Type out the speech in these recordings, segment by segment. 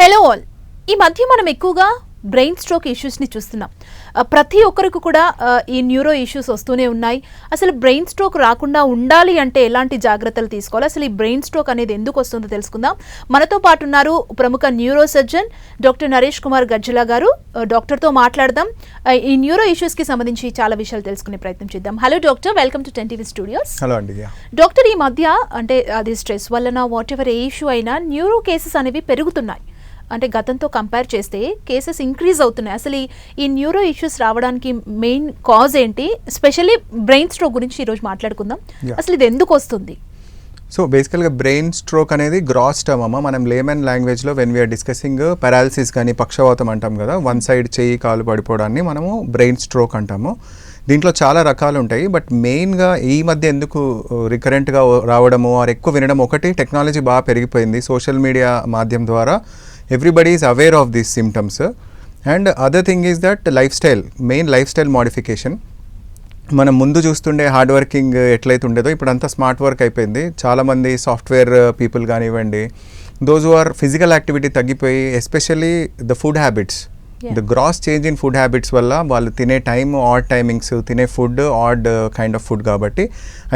Hello all ఈ మధ్య మనం ఎక్కువగా బ్రెయిన్ స్ట్రోక్ ఇష్యూస్ని చూస్తున్నాం. ప్రతి ఒక్కరికి కూడా ఈ న్యూరో ఇష్యూస్ వస్తూనే ఉన్నాయి. అసలు బ్రెయిన్ స్ట్రోక్ రాకుండా ఉండాలి అంటే ఎలాంటి జాగ్రత్తలు తీసుకోవాలి? అసలు ఈ బ్రెయిన్ స్ట్రోక్ అనేది ఎందుకు వస్తుందో తెలుసుకుందాం. మనతో పాటు ఉన్నారు ప్రముఖ neuro surgeon doctor Naresh Kumar Gajjala గారు. డాక్టర్తో మాట్లాడదాం. ఈ న్యూరో ఇష్యూస్కి సంబంధించి చాలా విషయాలు తెలుసుకునే ప్రయత్నం చేద్దాం. Hello doctor welcome to ten TV studios hello అండి డాక్టర్ ఈ మధ్య అంటే అది స్ట్రెస్ వలన వాట్ ఎవర్ ఏ ఇష్యూ అయినా న్యూరో కేసెస్ అనేవి పెరుగుతున్నాయి. అంటే గతంతో కంపేర్ చేస్తే కేసెస్ ఇంక్రీజ్ అవుతున్నాయి. అసలు ఈ- న్యూరో ఇష్యూస్ రావడానికి మెయిన్ కాజ్ ఏంటి? స్పెషల్లీ బ్రెయిన్ స్ట్రోక్ గురించి ఈరోజు మాట్లాడుకుందాం. అసలు ఇది ఎందుకు వస్తుంది? సో బేసికల్గా బ్రెయిన్ స్ట్రోక్ అనేది గ్రాస్ టర్మ్ అమ్మ. మనం లేమన్ లాంగ్వేజ్లో వెన్ వీఆర్ డిస్కసింగ్ పారాలసిస్ కానీ పక్షవాతం అంటాం కదా వన్ సైడ్ చెయ్యి కాలు పడిపోవడాన్ని మనము బ్రెయిన్ స్ట్రోక్ అంటాము. దీంట్లో చాలా రకాలు ఉంటాయి. బట్ మెయిన్గా ఈ మధ్య ఎందుకు రికరెంట్గా రావడము ఆర్ ఎక్కువ వినడం ఒకటి టెక్నాలజీ బాగా పెరిగిపోయింది. సోషల్ మీడియా మాధ్యమం ద్వారా everybody is aware of these symptoms and other thing is that lifestyle main lifestyle modification మనం ముందు చూస్తుండే హార్డ్ వర్కింగ్ ఎట్లయితే ఉండేదో ఇప్పుడు అంతా స్మార్ట్ వర్క్ అయిపోయింది. చాలామంది సాఫ్ట్వేర్ పీపుల్ కానివ్వండి దోస్ ఆర్ ఫిజికల్ యాక్టివిటీ తగ్గిపోయి especially the food habits the gross change in food habits వల్ల వాళ్ళు తినే టైమ్ ఆడ్ టైమింగ్స్ తినే food odd kind of food కాబట్టి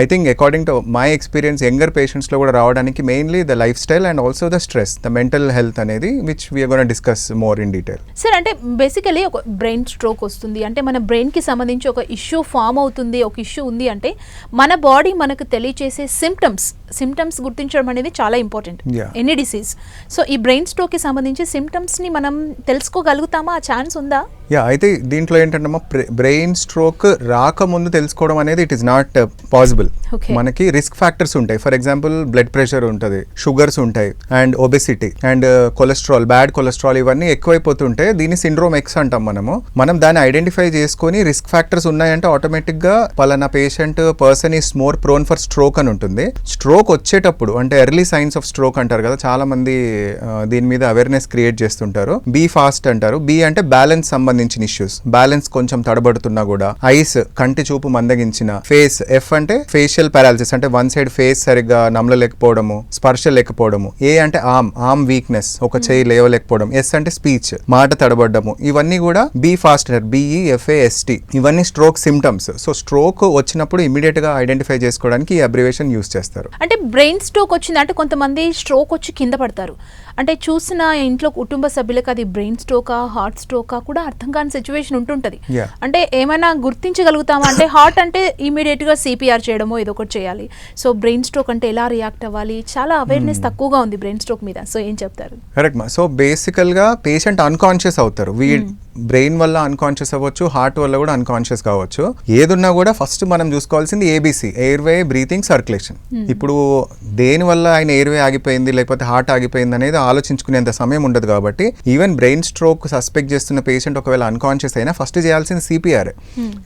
I think according to my experience younger పేషెంట్స్లో కూడా రావడానికి mainly the lifestyle and also the stress the mental health అనేది which we are gonna discuss more in detail sir అంటే basically ఒక brain stroke వస్తుంది. అంటే మన బ్రెయిన్కి సంబంధించి ఒక ఇష్యూ ఫామ్ అవుతుంది ఒక ఇష్యూ ఉంది అంటే మన బాడీ మనకు తెలియచేసే సిమ్టమ్స్ సిమ్టమ్స్ గుర్తించడం అనేది చాలా ఇంపార్టెంట్. ఎనీ డిసీజ్ సో ఈ బ్రెయిన్ స్ట్రోక్కి సంబంధించి సిమ్టమ్స్ని మనం తెలుసుకోగలుగుతామా ఆ ఛాన్స్ ఉందా? యా అయితే దీంట్లో ఏంటంటే బ్రెయిన్ స్ట్రోక్ రాకముందు తెలుసుకోవడం అనేది ఇట్ ఈస్ నాట్ పాసిబుల్. మనకి రిస్క్ ఫ్యాక్టర్స్ ఉంటాయి. ఫర్ ఎగ్జాంపుల్ బ్లడ్ ప్రెషర్ ఉంటుంది షుగర్స్ ఉంటాయి and obesity and cholesterol bad cholesterol ఇవన్నీ ఎక్కువైపోతుంటే దీన్ని సిండ్రోమ్ ఎక్స్ అంటాం మనము. మనం దాన్ని ఐడెంటిఫై చేసుకొని రిస్క్ ఫ్యాక్టర్స్ ఉన్నాయంటే ఆటోమేటిక్గా పలానా patient person is more prone for stroke అని ఉంటుంది. స్ట్రోక్ వచ్చేటప్పుడు అంటే ఎర్లీ సైన్స్ ఆఫ్ స్ట్రోక్ అంటారు కదా చాలా మంది ఆ, దీని మీద అవేర్నెస్ క్రియేట్ చేస్తుంటారు. బీ ఫాస్ట్ అంటారు. బి అంటే బ్యాలెన్స్ సంబంధించిన ఇష్యూస్ బ్యాలెన్స్ కొంచెం తడబడుతున్నా కూడా. ఐస్ కంటి చూపు మందగించిన. ఫేస్ ఎఫ్ అంటే ఫేషియల్ పారాలసిస్ అంటే వన్ సైడ్ ఫేస్ సరిగ్గా నమలలేకపోవడము స్పర్శ లేకపోవడము. ఏ అంటే ఆమ్ ఆమ్ వీక్నెస్ ఒక చేయి లేవలేకపోవడం. ఎస్ అంటే స్పీచ్ మాట తడబడ్డము. ఇవన్నీ కూడా బీ ఫాస్ట్ బిఈఎఫ్ఏఎస్టి ఇవన్నీ స్ట్రోక్ సిమ్టమ్స్ సో స్ట్రోక్ వచ్చినప్పుడు ఇమీడియట్గా ఐడెంటిఫై చేసుకోవడానికి ఈ అబ్రివేషన్ యూస్ చేస్తారు. అంటే బ్రెయిన్ స్ట్రోక్ వచ్చింది అంటే కొంతమంది స్ట్రోక్ వచ్చి కింద పడతారు. అంటే చూసిన ఇంట్లో కుటుంబ సభ్యులకు అది బ్రెయిన్ స్ట్రోకా హార్ట్ స్ట్రోకా కూడా అర్థం కాని సిచ్యువేషన్ ఉంటుంటది. అంటే ఏమైనా గుర్తించగలుగుతామా అంటే హార్ట్ అంటే ఇమీడియట్గా సిపిఆర్ చేయడమో ఏదో ఒకటి చేయాలి. సో బ్రెయిన్ స్ట్రోక్ అంటే ఎలా రియాక్ట్ అవ్వాలి? చాలా అవేర్నెస్ తక్కువగా ఉంది బ్రెయిన్ స్ట్రోక్ మీద. సో ఏం చెప్తారు? కరెక్ట్ మా. సో బేసికల్గా పేషెంట్ అన్కాన్షియస్ అవుతారు. వీ బ్రెయిన్ వల్ల అన్కాన్షియస్ అవ్వచ్చు హార్ట్ వల్ల కూడా అన్కాన్షియస్ కావచ్చు. ఏదున్నా కూడా ఫస్ట్ మనం చూసుకోవాల్సింది ABC airway breathing circulation ఇప్పుడు దేని వల్ల ఆయన ఎయిర్ వే ఆగిపోయింది లేకపోతే హార్ట్ ఆగిపోయింది అనేది ఆలోచించుకునేంత సమయం ఉండదు కాబట్టి ఈవెన్ బ్రెయిన్ స్ట్రోక్ సస్పెక్ట్ చేస్తున్న పేషెంట్ ఒకవేళ అన్కాన్షియస్ అయినా ఫస్ట్ చేయాల్సింది CPR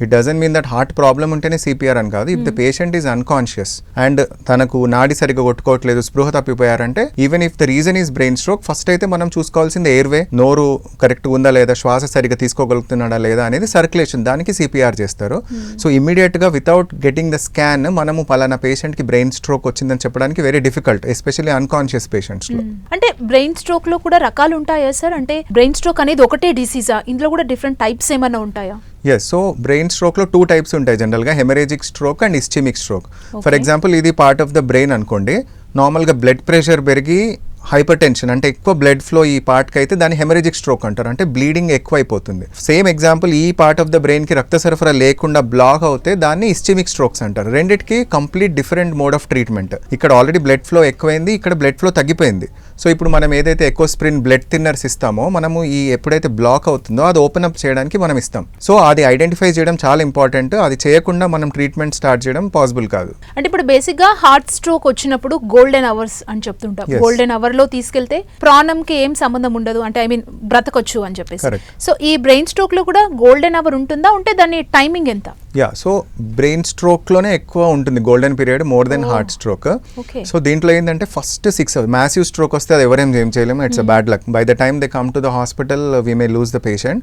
it doesn't mean that heart problem ఉంటేనే సిపిఆర్ అని కాదు. If the patient is unconscious and తనకు నాడి సరిగ్గా కొట్టుకోవట్లేదు స్పృహ తప్పిపోయారంటే even if the reason is brain stroke first అయితే మనం చూసుకోవాల్సింది ఎయిర్ వే నోరు కరెక్ట్ ఉందా లేదా శ్వాస సరిగ్గా తీసుకోగలుగుతున్నాడా లేదా అనేది సర్క్యులేషన్ దానికి సిపిఆర్ చేస్తారు. సో ఇమీడియట్గా వితౌట్ గెటింగ్ ద స్కాన్ మనము పలానా పేషెంట్కి బ్రెయిన్ స్ట్రోక్ వచ్చిందని చెప్పడానికి వెరీ డిఫికల్ట్ ఎస్పెషల్లీ అన్కాన్షియస్ పేషెంట్స్లో. అంటే బ్రెయిన్ స్ట్రోక్లో కూడా రకాలు ఉంటాయా సార్? అంటే బ్రెయిన్ స్ట్రోక్ అనేది ఒకటే డిసీజా ఇందులో కూడా డిఫరెంట్ టైప్స్ ఏమైనా ఉంటాయా? ఎస్ సో బ్రెయిన్ స్ట్రోక్లో టూ టైప్స్ ఉంటాయి జనరల్గా haemorrhagic stroke and ischaemic stroke for. Example ఇది పార్ట్ ఆఫ్ ద బ్రెయిన్ అనుకోండి. నార్మల్గా బ్లడ్ ప్రెషర్ పెరిగి హైపర్ టెన్షన్ అంటే ఎక్కువ బ్లడ్ ఫ్లో ఈ పార్ట్కి అయితే దాన్ని హెమరేజిక్ స్ట్రోక్ అంటారు. అంటే బ్లీడింగ్ ఎక్కువ అయిపోతుంది సేమ్ ఎగ్జాంపుల్ ఈ పార్ట్ ఆఫ్ ద బ్రెయిన్కి రక్త సరఫరా లేకుండా బ్లాక్ అవుతే దాన్ని ఇస్టిమిక్ స్ట్రోక్స్ అంటారు. రెండిటికి complete different mode of treatment. ఇక్కడ ఆల్రెడీ బ్లడ్ ఫ్లో ఎక్కువైంది ఇక్కడ బ్లడ్ ఫ్లో తగ్గిపోయింది. సో ఇప్పుడు మనం ఏదైతే ఎక్కువ స్ప్రిన్ బ్లడ్ థిన్నర్స్ ఇస్తామో మనము ఈ ఎప్పుడైతే బ్లాక్ అవుతుందో అది ఓపెన్ అప్ చేయడానికి మనం ఇస్తాం. సో అది ఐడెంటిఫై చేయడం చాలా ఇంపార్టెంట్ అది చేయకుండా మనం ట్రీట్మెంట్ స్టార్ట్ చేయడం పాసిబుల్ కాదు. అంటే ఇప్పుడు బేసిక్గా హార్ట్ స్ట్రోక్ వచ్చినప్పుడు గోల్డెన్ అవర్స్ అని చెప్తుంటాం. గోల్డెన్ అవర్లో తీసుకెళ్తే ప్రాణంకి ఏం సంబంధం ఉండదు. అంటే ఐ మీన్ బ్రతకొచ్చు అని చెప్పేసి. సో ఈ బ్రెయిన్ స్ట్రోక్లో కూడా గోల్డెన్ అవర్ ఉంటుందా? ఉంటే దాని టైమింగ్ ఎంత? యా సో బ్రెయిన్ స్ట్రోక్లోనే ఎక్కువ ఉంటుంది golden period more than heart stroke. So దీంట్లో ఏంటంటే first six hours massive stroke వస్తే అది ఎవరేం ఏం చేయలేము. It's a bad luck by the time they come to the hospital we may lose the patient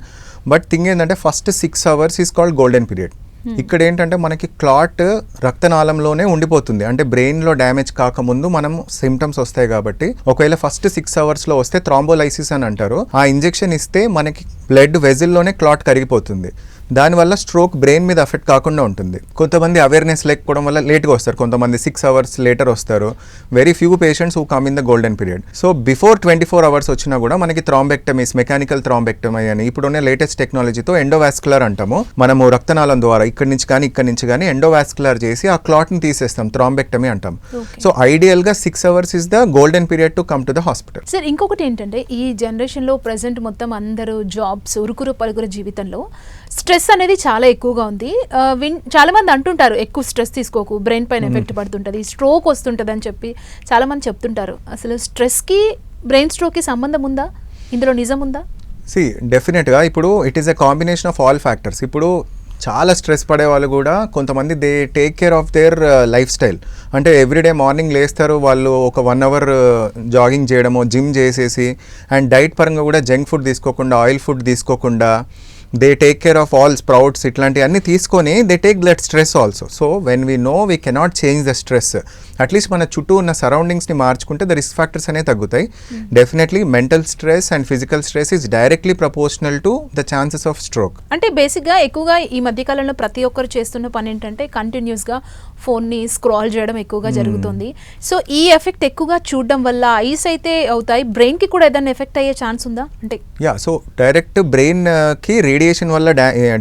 but thing ఏంటంటే first six hours is called golden period ఇక్కడ ఏంటంటే మనకి clot రక్తనాళంలోనే ఉండిపోతుంది. అంటే బ్రెయిన్లో డ్యామేజ్ కాకముందు మనం సిమ్టమ్స్ వస్తాయి కాబట్టి. ఒకవేళ ఫస్ట్ సిక్స్ అవర్స్లో వస్తే థ్రాంబోలైసిస్ అని అంటారు. ఆ ఇంజెక్షన్ ఇస్తే మనకి బ్లడ్ వెజిల్లోనే క్లాట్ కరిగిపోతుంది. దానివల్ల స్ట్రోక్ బ్రెయిన్ మీద అఫెక్ట్ కాకుండా ఉంటుంది. కొంతమంది అవేర్నెస్ లేకపోవడం వల్ల లేట్గా వస్తారు. కొంతమంది సిక్స్ అవర్స్ లేటర్ వస్తారు. Very few patients who come in the golden period so before twenty four hours వచ్చినా కూడా మనకి థ్రాంబెక్టమీస్ మెకానికల్ థ్రాంబెక్టమీ అని ఇప్పుడున్న లేటెస్ట్ టెక్నాలజీతో ఎండోవాస్కులర్ అంటాము. మనము రక్తనాళం ద్వారా ఇక్కడి నుంచి కానీ ఇక్కడి నుంచి కానీ ఎండోవాస్కులర్ చేసి ఆ క్లాట్ని తీసేస్తాం. థ్రాంబెక్టమీ అంటాం. So ఐడియల్గా six hours is the golden period to come to the hospital sir ఇంకొకటి ఏంటంటే ఈ జనరేషన్లో ప్రజెంట్ మొత్తం అందరూ జాబ్స్ ఉరుకురు పరుగురు జీవితంలో స్ట్రెస్ అనేది చాలా ఎక్కువగా ఉంది. విన్ చాలా మంది అంటుంటారు ఎక్కువ స్ట్రెస్ తీసుకోకు బ్రెయిన్ పైన ఎఫెక్ట్ పడుతుంటుంది స్ట్రోక్ వస్తుంటుంది అని చెప్పి. చాలా మంది చెప్తుంటారు. అసలు స్ట్రెస్కి బ్రెయిన్ స్ట్రోక్కి సంబంధం ఉందా? ఇందులో నిజం ఉందా? సి డెఫినెట్గా ఇప్పుడు it is a combination of all factors ఇప్పుడు చాలా స్ట్రెస్ పడే వాళ్ళు కూడా కొంతమంది they take care of their lifestyle అంటే ఎవ్రీడే మార్నింగ్ లేస్తారు వాళ్ళు ఒక వన్ అవర్ జాగింగ్ చేయడము జిమ్ చేసేసి అండ్ డైట్ పరంగా కూడా జంక్ ఫుడ్ తీసుకోకుండా ఆయిల్ ఫుడ్ తీసుకోకుండా they take care of all sprouts ఇట్లాంటివన్నీ తీసుకొని they take blood stress also so when we know we cannot change the stress at least మన చుట్టూ ఉన్న సరౌండింగ్స్ని మార్చుకుంటే ద రిస్క్ ఫ్యాక్టర్స్ అనేవి తగ్గుతాయి. Definitely mental stress and physical stress is directly proportional to the chances of stroke అంటే బేసిక్గా ఎక్కువగా ఈ మధ్యకాలంలో ప్రతి ఒక్కరు చేస్తున్న పని ఏంటంటే కంటిన్యూస్గా ఫోన్ని స్క్రాల్ చేయడం ఎక్కువగా జరుగుతుంది. సో ఈ ఎఫెక్ట్ ఎక్కువగా చూడడం వల్ల ఐస్ అయితే అవుతాయి. బ్రెయిన్కి కూడా ఏదైనా ఎఫెక్ట్ అయ్యే ఛాన్స్ ఉందా? అంటే యా సో డైరెక్ట్ బ్రెయిన్కి రేడియేషన్ వల్ల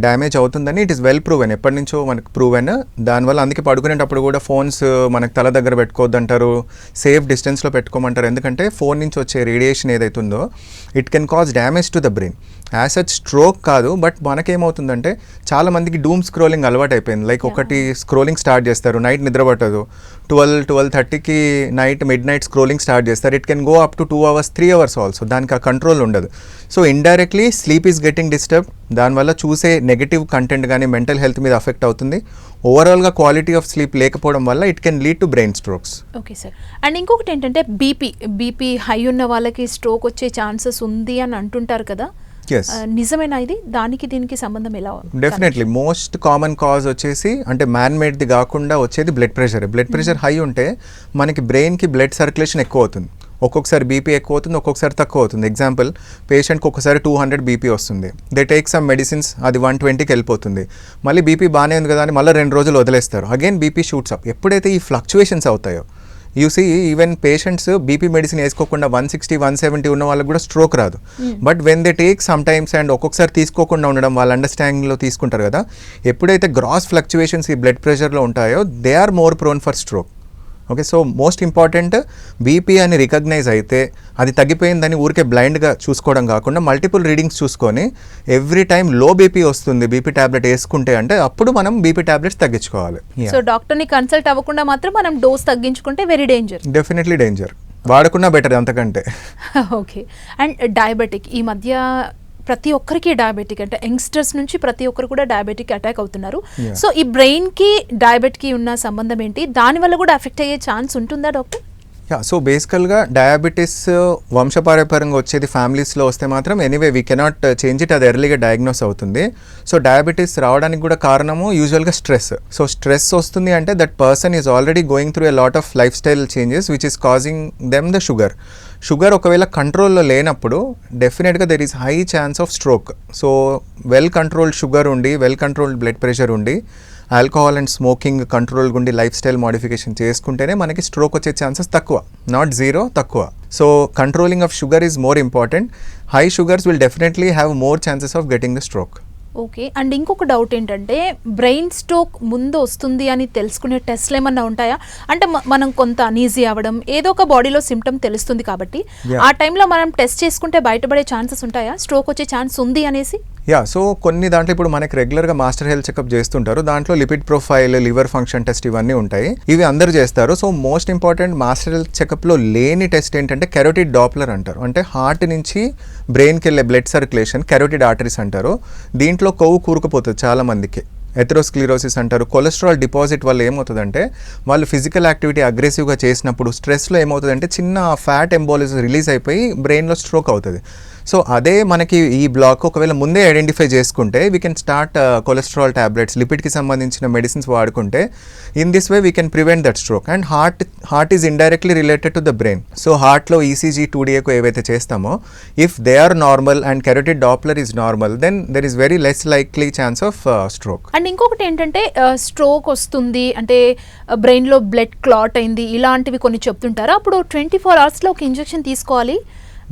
డ్యామేజ్ అవుతుందని ఇట్ ఈస్ వెల్ ప్రూవెన్ ఎప్పటి నుంచో మనకు ప్రూవెన్ దానివల్ల అందుకే పడుకునేటప్పుడు కూడా ఫోన్స్ మనకు తల దగ్గర పెట్టుకోవద్దు అంటారు సేఫ్ డిస్టెన్స్లో పెట్టుకోమంటారు. ఎందుకంటే ఫోన్ నుంచి వచ్చే రేడియేషన్ ఏదైతుందో it can cause damage to the brain as such stroke కాదు బట్ మనకేమవుతుందంటే చాలా మందికి డూమ్ స్క్రోలింగ్ అలవాటు అయిపోయింది లైక్ ఒకటి స్క్రోలింగ్ స్టార్ట్ చేస్తారు నైట్ నిద్ర పట్టదు. ట్వెల్వ్ ట్వెల్వ్ థర్టీకి night midnight scrolling start చేస్తారు. It can go up to two hours three hours also. దానికి ఆ కంట్రోల్ ఉండదు. So indirectly sleep is getting disturb. దానివల్ల చూసే నెగిటివ్ కంటెంట్ కానీ మెంటల్ హెల్త్ మీద అఫెక్ట్ అవుతుంది. ఓవరాల్గా క్వాలిటీ ఆఫ్ స్లీప్ లేకపోవడం వల్ల it can lead to brain strokes. Okay sir and ఇంకొకటి ఏంటంటే బీపీ బీపీ హై ఉన్న వాళ్ళకి స్ట్రోక్ వచ్చే ఛాన్సెస్ ఉంది అని అంటుంటారు కదా. నిజమేనా ఇది? దానికి దీనికి సంబంధం ఎలా డెఫినెట్లీ మోస్ట్ కామన్ కాజ్ వచ్చేసి అంటే మ్యాన్ మేడ్ది కాకుండా వచ్చేది blood pressure blood pressure high ఉంటే మనకి బ్రెయిన్కి బ్లడ్ సర్క్యులేషన్ ఎక్కువ అవుతుంది. ఒక్కొక్కసారి బీపీ ఎక్కువ అవుతుంది ఒక్కొక్కసారి తక్కువ అవుతుంది. ఎగ్జాంపుల్ పేషెంట్కి ఒక్కసారి టూ హండ్రెడ్ బీపీ వస్తుంది. దే టేక్ సమ్ మెడిసిన్స్ అది వన్ ట్వంటీకి వెళ్ళిపోతుంది. మళ్ళీ బీపీ బాగానే ఉంది కదా అని మళ్ళీ రెండు రోజులు వదిలేస్తారు. అగైన్ బీపీ షూట్స్ అప్ ఎప్పుడైతే ఈ ఫ్లక్చువేషన్స్ అవుతాయో you see even patients BP medicine వేసుకోకుండా వన్ సిక్స్టీ వన్ సెవెంటీ ఉన్న వాళ్ళకి కూడా స్ట్రోక్ రాదు. But when they take some times and ఒక్కొక్కసారి తీసుకోకుండా ఉండడం వాళ్ళ అండర్స్టాండింగ్లో తీసుకుంటారు కదా ఎప్పుడైతే గ్రాస్ ఫ్లక్చువేషన్స్ ఈ బ్లడ్ ప్రెషర్లో ఉంటాయో they are more prone for stroke okay so most important BP అని రికగ్నైజ్ అయితే అది తగ్గిపోయిందని ఊరికే బ్లైండ్గా చూసుకోవడం కాకుండా మల్టిపుల్ రీడింగ్స్ చూసుకొని ఎవ్రీ టైం లో బీపీ వస్తుంది బీపీ టాబ్లెట్ వేసుకుంటే అంటే అప్పుడు మనం బీపీ టాబ్లెట్స్ తగ్గించుకోవాలి. సో డాక్టర్ని కన్సల్ట్ అవ్వకుండా మాత్రం మనం డోస్ తగ్గించుకుంటే వెరీ డేంజర్ డెఫినెట్లీ డేంజర్ వాడకున్నా బెటర్ అంతకంటే. ఓకే అండ్ డయాబెటిక్ ఈ మధ్య ప్రతి ఒక్కరికి డయాబెటిక్ అంటే యంగ్స్టర్స్ నుంచి ప్రతి ఒక్కరు కూడా డయాబెటిక్ అటాక్ అవుతున్నారు. సో ఈ బ్రెయిన్కి డయాబెట్కి ఉన్న సంబంధం ఏంటి? దాని వల్ల కూడా అఫెక్ట్ అయ్యే ఛాన్స్ ఉంటుందా డాక్టర్ యా సో బేసికల్గా డయాబెటీస్ వంశపారపర్యంగా వచ్చేది ఫ్యామిలీస్లో వస్తే మాత్రం anyway we cannot change it అది ఎర్లీగా డయాగ్నోస్ అవుతుంది. సో డయాబెటీస్ రావడానికి కూడా కారణము యూజువల్గా స్ట్రెస్ సో స్ట్రెస్ వస్తుంది అంటే that person is already going through a lot of lifestyle changes which is causing them the sugar sugar ఒకవేళ కంట్రోల్లో లేనప్పుడు డెఫినెట్గా there is high chance of stroke so well controlled sugar ఉండి well controlled blood pressure ఉండి alcohol and smoking control గుండి life style modification చేసుకుంటేనే మనకి stroke వచ్చే ఛాన్సెస్ తక్కువ. నాట్ జీరో తక్కువ. So controlling of sugar is more important high sugars will definitely have more chances of getting the stroke okay and ఇంకొక doubt ఏంటంటే brain stroke ముందు వస్తుంది అని తెలుసుకునే టెస్ట్లు ఏమన్నా ఉంటాయా? అంటే మనం కొంత అనీజీ అవ్వడం ఏదో ఒక బాడీలో సిమ్టమ్ తెలుస్తుంది కాబట్టి. ఆ టైంలో మనం టెస్ట్ చేసుకుంటే బయటపడే ఛాన్సెస్ ఉంటాయా? స్ట్రోక్ వచ్చే ఛాన్స్ ఉంది అనేసి? యా సో కొన్ని దాంట్లో ఇప్పుడు మనకి రెగ్యులర్గా మాస్టర్ హెల్త్ చెకప్ చేస్తుంటారు. దాంట్లో lipid profile liver function test ఇవన్నీ ఉంటాయి. ఇవి అందరూ చేస్తారు. So most important master health చెకప్లో లేని టెస్ట్ ఏంటంటే కెరోటిడ్ డాప్లర్ అంటారు. అంటే హార్ట్ నుంచి బ్రెయిన్కి వెళ్ళే బ్లడ్ సర్క్యులేషన్ కెరోటిడ్ ఆర్టరీస్ అంటారు. దీంట్లో కొవ్వు కూరుకుపోతుంది చాలామందికి ఎథరోస్క్లిరోసిస్ అంటారు. కొలెస్ట్రాల్ డిపాజిట్ వల్ల ఏమవుతుందంటే వాళ్ళు ఫిజికల్ యాక్టివిటీ అగ్రెసివ్గా చేసినప్పుడు స్ట్రెస్లో ఏమవుతుందంటే చిన్న ఫ్యాట్ ఎంబోలిస్ రిలీజ్ అయిపోయి బ్రెయిన్లో స్ట్రోక్ అవుతుంది. సో అదే మనకి ఈ బ్లాక్ ఒకవేళ ముందే ఐడెంటిఫై చేసుకుంటే we can start cholesterol tablets లిపిడ్కి సంబంధించిన మెడిసిన్స్ వాడుకుంటే in this way we can prevent that stroke and heart heart is indirectly related to the brain so హార్ట్లో ఈసీజీ టూ డిఏకు ఏవైతే చేస్తామో if they are normal and carotid Doppler is normal then there is very less likely chance of stroke and ఇంకొకటి ఏంటంటే uh, stroke వస్తుంది అంటే బ్రెయిన్లో blood clot అయింది ఇలాంటివి కొన్ని చెప్తుంటారు. అప్పుడు ట్వంటీ ఫోర్ అవర్స్లో ఒక ఇంజెక్షన్ తీసుకోవాలి.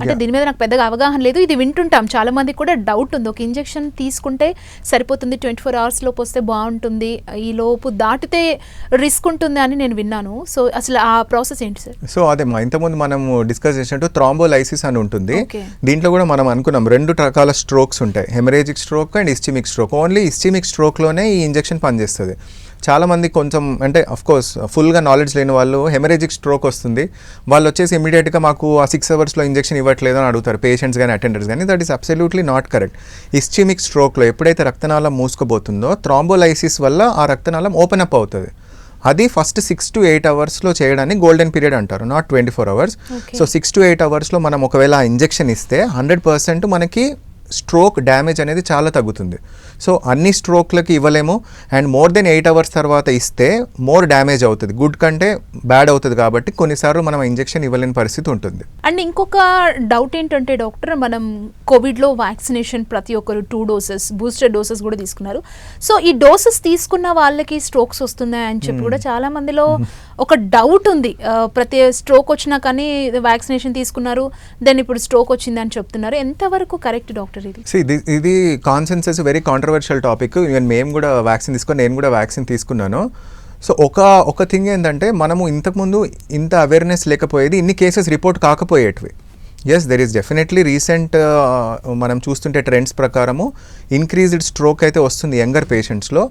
అంటే. దీని మీద నాకు పెద్దగా అవగాహన లేదు. ఇది వింటుంటాం. చాలా మంది కూడా డౌట్ ఉంది. ఒక ఇంజెక్షన్ తీసుకుంటే సరిపోతుంది. ట్వంటీ ఫోర్ అవర్స్ లోపు వస్తే బాగుంటుంది. ఈ లోపు దాటితే రిస్క్ ఉంటుంది అని నేను విన్నాను. సో అసలు ఆ ప్రాసెస్ ఏంటి సార్? సో అదే ఇంతకుముందు మనం డిస్కస్ చేసినట్టు థ్రాంబోలైసిస్ అని ఉంటుంది. దీంట్లో కూడా మనం అనుకున్నాం. రెండు రకాల స్ట్రోక్స్ ఉంటాయి. Haemorrhagic stroke and ischaemic stroke only ischaemic స్ట్రోక్లోనే ఈ ఇంజెక్షన్ పనిచేస్తుంది. చాలా మంది కొంచెం అంటే కోర్స్ ఫుల్గా నాలెడ్జ్ లేని వాళ్ళు హెమరేజిక్ స్ట్రోక్ వస్తుంది. వాళ్ళు వచ్చేసి ఇమీడియట్గా మాకు ఆ సిక్స్ అవర్స్లో ఇంజెక్షన్ ఇవ్వట్లేదు అని అడుగుతారు పేషెంట్స్ కానీ అటెండర్స్ కానీ that is absolutely not correct ischaemic స్ట్రోక్లో ఎప్పుడైతే రక్తనాళం మూసుకుపోతుందో థ్రాంబోలైసిస్ వల్ల ఆ రక్తనాళం ఓపెన్ అప్ అవుతుంది. అది ఫస్ట్ సిక్స్ టు ఎయిట్ అవర్స్లో చేయడాన్ని గోల్డెన్ పీరియడ్ అంటారు not twenty four hours. So six to eight అవర్స్లో మనం ఒకవేళ ఇంజెక్షన్ ఇస్తే హండ్రెడ్ పర్సెంట్ మనకి స్ట్రోక్ డ్యామేజ్ అనేది చాలా తగ్గుతుంది. సో అన్ని స్ట్రోక్లకి ఇవ్వలేము. And more than eight hours తర్వాత ఇస్తే మోర్ డ్యామేజ్ అవుతుంది. గుడ్ కంటే బ్యాడ్ అవుతుంది కాబట్టి కొన్నిసార్లు మనం ఇంజెక్షన్ ఇవ్వలేని పరిస్థితి ఉంటుంది. అండ్ ఇంకొక డౌట్ ఏంటంటే డాక్టర్ మనం కోవిడ్లో వ్యాక్సినేషన్ ప్రతి ఒక్కరు టూ డోసెస్ బూస్టర్ డోసెస్ కూడా తీసుకున్నారు. సో ఈ డోసెస్ తీసుకున్న వాళ్ళకి స్ట్రోక్స్ వస్తున్నాయి అని చెప్పి కూడా చాలా మందిలో ఒక డౌట్ ఉంది. ప్రతి స్ట్రోక్ వచ్చినా కానీ వ్యాక్సినేషన్ తీసుకున్నారు దెన్ ఇప్పుడు స్ట్రోక్ వచ్చింది అని చెప్తున్నారు. ఎంతవరకు కరెక్ట్ డాక్టర్ ఇది? ఇది consensus very controversial topic even మేము కూడా వ్యాక్సిన్ తీసుకొని నేను కూడా వ్యాక్సిన్ తీసుకున్నాను. సో ఒక ఒక థింగ్ ఏంటంటే మనము ఇంతకుముందు ఇంత అవేర్నెస్ లేకపోయేది ఇన్ని cases report కాకపోయేటివి. Yes there is definitely recent మనం చూస్తుంటే ట్రెండ్స్ ప్రకారము ఇంక్రీజ్డ్ స్ట్రోక్ అయితే వస్తుంది యంగర్ పేషెంట్స్లో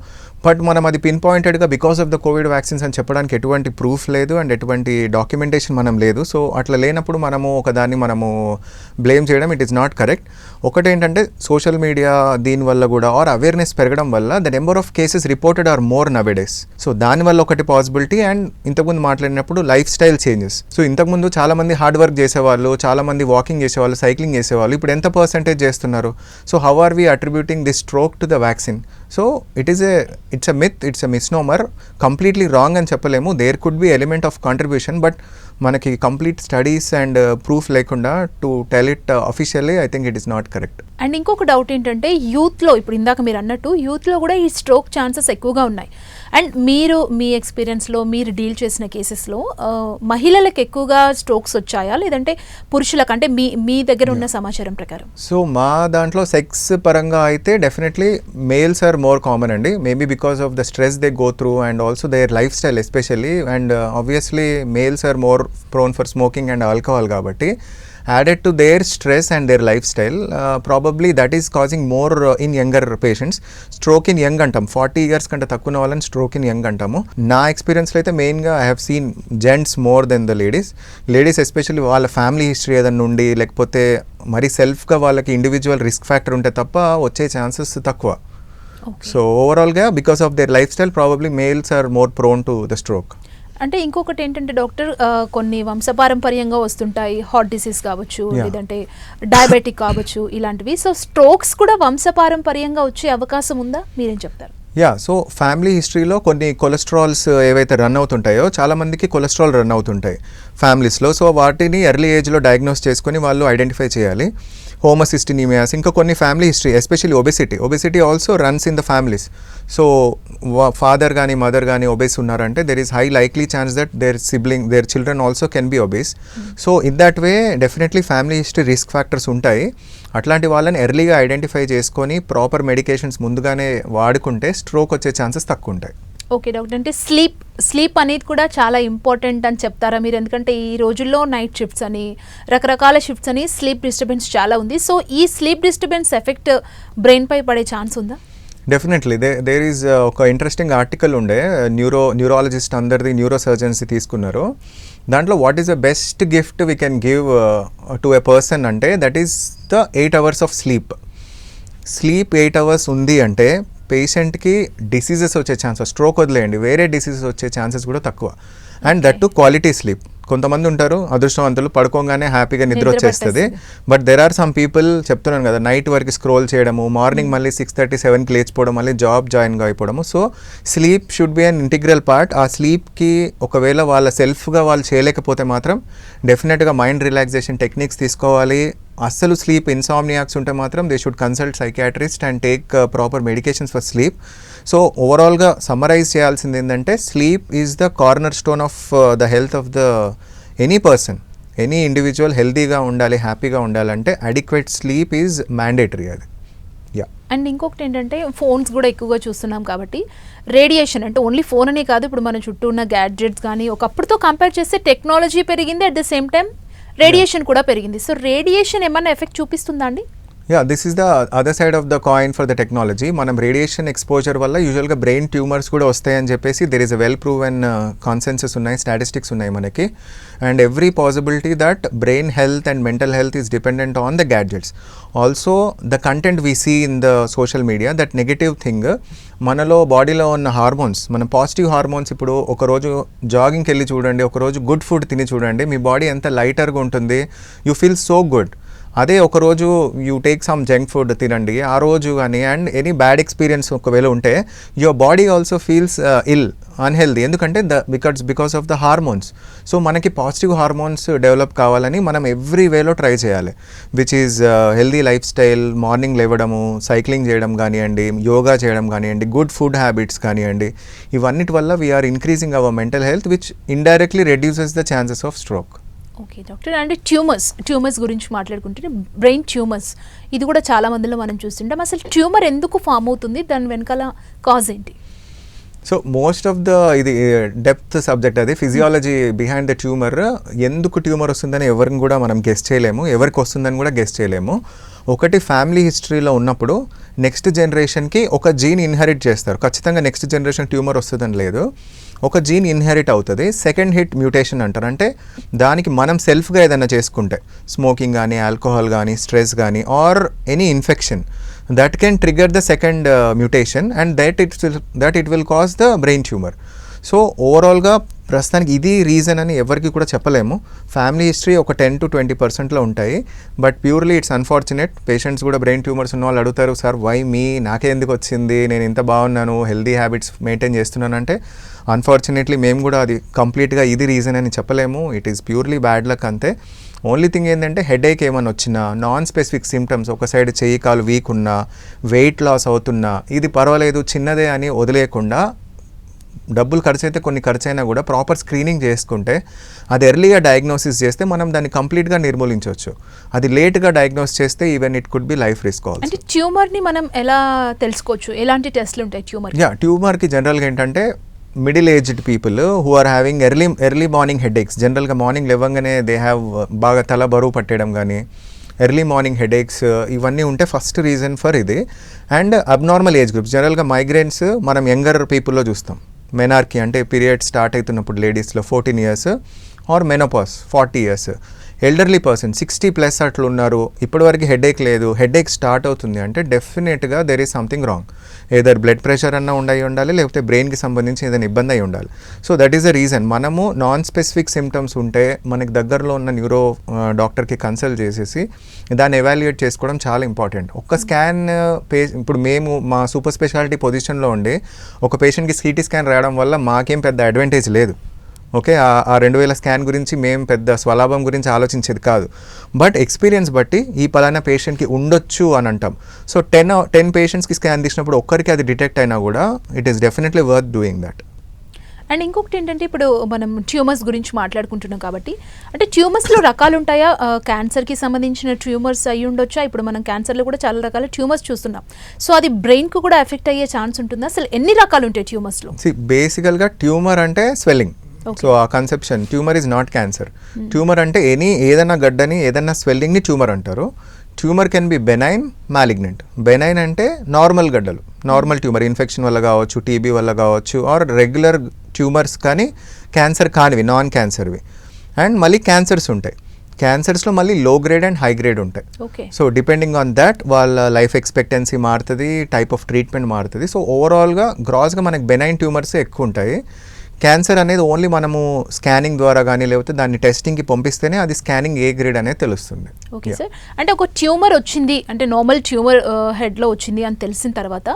బట్ మనం అది pin పాయింటెడ్గా because of the COVID vaccines అని చెప్పడానికి ఎటువంటి ప్రూఫ్ లేదు అండ్ ఎటువంటి డాక్యుమెంటేషన్ మనం లేదు. సో అట్లా లేనప్పుడు మనము ఒకదాన్ని మనము బ్లేమ్ చేయడం ఇట్ ఈస్ నాట్ కరెక్ట్ ఒకటేంటంటే సోషల్ మీడియా దీనివల్ల కూడా ఆర్ అవేర్నెస్ పెరగడం వల్ల the number of cases reported are more nowadays so దానివల్ల ఒకటి పాసిబిలిటీ అండ్ ఇంతకుముందు మాట్లాడినప్పుడు లైఫ్ స్టైల్ చేంజెస్ సో ఇంతకుముందు చాలామంది హార్డ్ వర్క్ చేసేవాళ్ళు చాలామంది వాకింగ్ చేసేవాళ్ళు సైక్లింగ్ చేసేవాళ్ళు ఇప్పుడు ఎంత పర్సెంటేజ్ చేస్తున్నారు? So how are we attributing this stroke to the vaccine so it is a it's a myth it's a misnomer completely wrong అని చెప్పలేము. There could be element of contribution but మనకి complete studies and proof లేకుండా to tell it officially I think it is not correct and ఇంకొక doubt ఏంటంటే యూత్లో ఇప్పుడు ఇందాక మీరు అన్నట్టు యూత్లో కూడా ఈ స్ట్రోక్ ఛాన్సెస్ ఎక్కువగా ఉన్నాయి. అండ్ మీరు మీ ఎక్స్పీరియన్స్లో మీరు డీల్ చేసిన కేసెస్లో మహిళలకు ఎక్కువగా స్ట్రోక్స్ వచ్చాయా? లేదంటే పురుషులకు అంటే మీ మీ దగ్గర ఉన్న సమాచారం ప్రకారం. సో మా దాంట్లో సెక్స్ పరంగా అయితే definitely males are more common అండి. Maybe because of the stress they go through and also their life style especially and obviously males are more prone for smoking and alcohol కాబట్టి added to their stress and their life style probably that is causing more in younger patients stroke in young అంటాం. Forty years కంటే తక్కువ ఉన్న వాళ్ళని stroke in young అంటాము. నా ఎక్స్పీరియన్స్లో అయితే మెయిన్గా I have seen gents more than the ladies ladies especially వాళ్ళ ఫ్యామిలీ హిస్టరీ ఏదైనా ఉండి లేకపోతే మరి సెల్ఫ్గా వాళ్ళకి ఇండివిజువల్ రిస్క్ ఫ్యాక్టర్ ఉంటే తప్ప వచ్చే ఛాన్సెస్ తక్కువ. సో ఓవరాల్గా because of their life style probably males are more prone to the stroke అంటే ఇంకొకటి ఏంటంటే డాక్టర్ కొన్ని వంశపారంపర్యంగా వస్తుంటాయి హార్ట్ డిసీజ్ కావచ్చు. లేదంటే డయాబెటిక్ కావచ్చు ఇలాంటివి. సో స్ట్రోక్స్ కూడా వంశపారంపర్యంగా వచ్చే అవకాశం ఉందా? మీరేం చెప్తారు? యా సో ఫ్యామిలీ హిస్టరీలో కొన్ని కొలెస్ట్రాల్స్ ఏవైతే రన్ అవుతుంటాయో చాలా మందికి కొలెస్ట్రాల్ రన్ అవుతుంటాయి ఫ్యామిలీస్లో సో వాటిని ఎర్లీ ఏజ్లో డయాగ్నోస్ చేసుకొని వాళ్ళు ఐడెంటిఫై చేయాలి. హోమసిస్టినీమియాస్ ఇంకా కొన్ని family history especially obesity. Obesity also runs in the families. So father కానీ మదర్ కానీ ఒబేస్ ఉన్నారంటే there is high likely chance that their sibling their children also can be obese so in that way definitely family history risk factors ఉంటాయి. అట్లాంటి వాళ్ళని ఎర్లీగా identify చేసుకొని proper medications ముందుగానే వాడుకుంటే స్ట్రోక్ వచ్చే ఛాన్సెస్ తక్కువ ఉంటాయి. ఓకే డాక్టర్ అంటే స్లీప్ స్లీప్ అనేది కూడా చాలా ఇంపార్టెంట్ అని చెప్తారా మీరు? ఎందుకంటే ఈ రోజుల్లో నైట్ షిఫ్ట్స్ అని రకరకాల షిఫ్ట్స్ అని స్లీప్ డిస్టర్బెన్స్ చాలా ఉంది. సో ఈ స్లీప్ డిస్టర్బెన్స్ ఎఫెక్ట్ బ్రెయిన్ పై పడే ఛాన్స్ ఉందా? డెఫినెట్లీ దే దేర్ ఈజ్ ఒక ఇంట్రెస్టింగ్ ఆర్టికల్ ఉండే. న్యూరో న్యూరాలజిస్ట్ అందరిది న్యూరో సర్జన్స్ది తీసుకున్నారు. దాంట్లో what is the best gift we can give to a person అంటే that is the eight hours of sleep sleep eight hours ఉంది అంటే పేషెంట్కి డిసీజెస్ వచ్చే ఛాన్సెస్ స్ట్రోక్ వదిలేయండి. వేరే డిసీజెస్ వచ్చే ఛాన్సెస్ కూడా తక్కువ. And that to quality sleep. కొంతమంది ఉంటారు అదృష్టవంతులు పడుకోగానే హ్యాపీగా నిద్ర వచ్చేస్తుంది. But there are some people చెప్తున్నాను కదా నైట్ వరకు స్క్రోల్ చేయడము మార్నింగ్ మళ్ళీ సిక్స్ థర్టీ సెవెన్కి లేచిపోవడం మళ్ళీ జాబ్ జాయిన్గా అయిపోవడము. So sleep should be an integral part ఆ స్లీప్కి ఒకవేళ వాళ్ళ సెల్ఫ్గా వాళ్ళు చేయలేకపోతే మాత్రం డెఫినెట్గా మైండ్ రిలాక్సేషన్ టెక్నిక్స్ తీసుకోవాలి. అస్సలు స్లీప్ ఇన్సామ్నియాక్స్ ఉంటే మాత్రం they should consult psychiatrist and take proper medications for sleep so ఓవరాల్గా సమ్మరైజ్ చేయాల్సింది ఏంటంటే sleep is the cornerstone of the health of the any person any individual హెల్తీగా ఉండాలి హ్యాపీగా ఉండాలంటే అడిక్వేట్ స్లీప్ ఈజ్ మ్యాండేటరీ అది. యా అండ్ ఇంకొకటి ఏంటంటే ఫోన్స్ కూడా ఎక్కువగా చూస్తున్నాం కాబట్టి రేడియేషన్ అంటే ఓన్లీ ఫోన్ అనే కాదు ఇప్పుడు మన చుట్టూ ఉన్న గ్యాడ్జెట్స్ కానీ ఒకప్పుడుతో కంపేర్ చేస్తే టెక్నాలజీ పెరిగింది at the same time radiation కూడా పెరిగింది. సో రేడియేషన్ ఏమన్నా ఎఫెక్ట్ చూపిస్తుందా అండి? Yeah this is the other side of the coin for the technology మనం రేడియేషన్ ఎక్స్పోజర్ వల్ల యూజువల్గా బ్రెయిన్ ట్యూమర్స్ కూడా వస్తాయని చెప్పేసి there is a well proven consensus ఉన్నాయి స్టాటిస్టిక్స్ ఉన్నాయి మనకి. And every possibility that brain health and mental health is dependent on the gadgets also the content we see in the social media that negative thing మనలో బాడీలో ఉన్న hormones మన positive hormones ఇప్పుడు ఒకరోజు జాగింగ్కి వెళ్ళి చూడండి ఒకరోజు గుడ్ ఫుడ్ తిని చూడండి మీ బాడీ ఎంత లైటర్గా ఉంటుంది యూ ఫీల్ సో గుడ్ అదే ఒకరోజు you take some junk food తినండి ఆ రోజు కానీ అండ్ ఎనీ బ్యాడ్ ఎక్స్పీరియన్స్ ఒకవేళ ఉంటే your body also feels ill unhealthy ఎందుకంటే the because because of the hormones so మనకి పాజిటివ్ హార్మోన్స్ డెవలప్ కావాలని మనం ఎవ్రీ వేలో ట్రై చేయాలి. Which is healthy life style morning లేవడము cycling చేయడం కానివ్వండి యోగా చేయడం కానివ్వండి గుడ్ ఫుడ్ హ్యాబిట్స్ కానివ్వండి ఇవన్నిటి వల్ల we are increasing our mental health which indirectly reduces the chances of stroke okay doctor అంటే ట్యూమర్స్ ట్యూమర్స్ గురించి మాట్లాడుకుంటే బ్రెయిన్ ట్యూమర్స్ ఇది కూడా చాలా మందిలో మనం చూస్తుంటాం. అసలు ట్యూమర్ ఎందుకు ఫామ్ అవుతుంది? దాని వెనకాల కాజ్ ఏంటి? సో మోస్ట్ ఆఫ్ ద ఇది డెప్త్ సబ్జెక్ట్ అది ఫిజియాలజీ బిహైండ్ ద ట్యూమర్ ఎందుకు ట్యూమర్ వస్తుందని ఎవరిని కూడా మనం గెస్ట్ చేయలేము. ఎవరికి వస్తుందని కూడా గెస్ట్ చేయలేము. ఒకటి ఫ్యామిలీ హిస్టరీలో ఉన్నప్పుడు నెక్స్ట్ జనరేషన్కి ఒక జీన్ ఇన్హెరిట్ చేస్తారు. ఖచ్చితంగా నెక్స్ట్ జనరేషన్ ట్యూమర్ వస్తుందని లేదు. ఒక జీన్ ఇన్హెరిట్ అవుతుంది. సెకండ్ హిట్ మ్యూటేషన్ అంటారు. అంటే దానికి మనం సెల్ఫ్గా ఏదైనా చేసుకుంటే స్మోకింగ్ కానీ ఆల్కహాల్ కానీ స్ట్రెస్ కానీ or any infection that can trigger the second mutation and that it that it will cause the brain tumour. So ఓవరాల్గా ప్రస్తుతానికి ఇది రీజన్ అని ఎవరికి కూడా చెప్పలేము. ఫ్యామిలీ హిస్టరీ ఒక టెన్ టు ట్వంటీ పర్సెంట్లో ఉంటాయి. But purely it's unfortunate patients కూడా బ్రెయిన్ ట్యూమర్స్ ఉన్న వాళ్ళు అడుగుతారు సార్ వై మీ నాకే ఎందుకు వచ్చింది? నేను ఇంత బాగున్నాను. హెల్దీ హ్యాబిట్స్ మెయింటైన్ చేస్తున్నానంటే అన్ఫార్చునేట్లీ మేము కూడా అది కంప్లీట్గా ఇది రీజన్ అని చెప్పలేము. It is purely bad luck అంతే. ఓన్లీ థింగ్ ఏంటంటే హెడేక్ ఏమైనా వచ్చినా నాన్ స్పెసిఫిక్ సిమ్టమ్స్ ఒక సైడ్ చెయ్యి కాలు వీక్ ఉన్నా వెయిట్ లాస్ అవుతున్నా ఇది పర్వాలేదు చిన్నదే అని వదిలేయకుండా డబ్బులు ఖర్చు అయితే కొన్ని ఖర్చు అయినా కూడా ప్రాపర్ స్క్రీనింగ్ చేసుకుంటే అది ఎర్లీగా డయాగ్నోసిస్ చేస్తే మనం దాన్ని కంప్లీట్గా నిర్మూలించవచ్చు. అది లేట్గా డయాగ్నోస్ చేస్తే even it could be life risk అంటే ట్యూమర్ని మనం ఎలా తెలుసుకోవచ్చు? ఎలాంటి టెస్ట్లు ఉంటాయి ట్యూమర్ యా ట్యూమర్కి జనరల్గా ఏంటంటే middle aged people who are having early early morning headaches జనరల్గా మార్నింగ్ లేవగానే దే హ్యావ్ బాగా తల బరువు పట్టేయడం కానీ ఎర్లీ మార్నింగ్ హెడేక్స్ ఇవన్నీ ఉంటే ఫస్ట్ రీజన్ ఫర్ ఇది. అండ్ అబ్నార్మల్ ఏజ్ గ్రూప్స్ జనరల్గా మైగ్రేన్స్ మనం యంగర్ పీపుల్లో చూస్తాం. మెనార్కి అంటే పీరియడ్ స్టార్ట్ అవుతున్నప్పుడు లేడీస్లో fourteen years or menopause forty years elderly person sixty plus అట్లా ఉన్నారు. ఇప్పటివరకు హెడేక్ లేదు. హెడేక్ స్టార్ట్ అవుతుంది. అంటే డెఫినెట్గా there is something wrong either blood pressure అన్న ఉండయి ఉండాలి లేకపోతే బ్రెయిన్కి సంబంధించి ఏదైనా ఇబ్బంది అయి ఉండాలి. So that is the reason మనము నాన్ స్పెసిఫిక్ సిమ్టమ్స్ ఉంటే మనకి దగ్గరలో ఉన్న న్యూరో డాక్టర్కి కన్సల్ట్ చేసేసి దాన్ని ఎవాల్యుయేట్ చేసుకోవడం చాలా ఇంపార్టెంట్ ఒక్క స్కాన్ పే ఇప్పుడు మేము మా సూపర్ స్పెషాలిటీ పొజిషన్లో ఉండి ఒక పేషెంట్కి సిటీ స్కాన్ రావడం వల్ల మాకేం పెద్ద అడ్వాంటేజ్ లేదు. ఓకే ఆ- రెండు వేల స్కాన్ గురించి మేము పెద్ద స్వలాభం గురించి ఆలోచించేది కాదు. బట్ ఎక్స్పీరియన్స్ బట్టి ఈ పలానా పేషెంట్కి ఉండొచ్చు అని అంటాం. సో టెన్ టెన్ పేషెంట్స్కి స్కాన్ తీసినప్పుడు ఒక్కరికి అది డిటెక్ట్ అయినా కూడా it is definitely worth doing that and ఇంకొకటి ఏంటంటే ఇప్పుడు మనం ట్యూమర్స్ గురించి మాట్లాడుకుంటున్నాం కాబట్టి అంటే ట్యూమర్స్లో రకాలు ఉంటాయా క్యాన్సర్కి సంబంధించిన ట్యూమర్స్ అయి ఉండొచ్చా? ఇప్పుడు మనం క్యాన్సర్లో కూడా చాలా రకాల ట్యూమర్స్ చూస్తున్నాం. సో అది బ్రెయిన్కు కూడా ఎఫెక్ట్ అయ్యే ఛాన్స్ ఉంటుందా? అసలు ఎన్ని రకాలు ఉంటాయి ట్యూమర్స్లో బేసికల్గా ట్యూమర్ అంటే స్వెల్లింగ్. సో ఆ conception tumour is not cancer tumour అంటే ఎనీ ఏదైనా గడ్డని ఏదైనా స్వెల్లింగ్ని ట్యూమర్ అంటారు. Tumour can be benign malignant benign అంటే నార్మల్ గడ్డలు. నార్మల్ ట్యూమర్ ఇన్ఫెక్షన్ వల్ల కావచ్చు టీబీ వల్ల కావచ్చు ఆర్ రెగ్యులర్ ట్యూమర్స్ కానీ క్యాన్సర్ కానివి నాన్ క్యాన్సర్వి అండ్ మళ్ళీ క్యాన్సర్స్ ఉంటాయి. క్యాన్సర్స్లో మళ్ళీ low grade and high grade ఉంటాయి. Okay so depending on that వాళ్ళ లైఫ్ ఎక్స్పెక్టెన్సీ మారుతుంది టైప్ ఆఫ్ ట్రీట్మెంట్ మారుతుంది. సో ఓవరాల్గా గ్రాస్గా మనకి బెనైన్ ట్యూమర్స్ ఎక్కువ ఉంటాయి. క్యాన్సర్ అనేది ఓన్లీ మనము స్కానింగ్ ద్వారా కానీ లేకపోతే దాన్ని టెస్టింగ్కి పంపిస్తేనే అది స్కానింగ్ ఏ గ్రేడ్ అనేది తెలుస్తుంది. Okay sir. అంటే ఒక ట్యూమర్ వచ్చింది అంటే నార్మల్ ట్యూమర్ హెడ్లో వచ్చింది అని తెలిసిన తర్వాత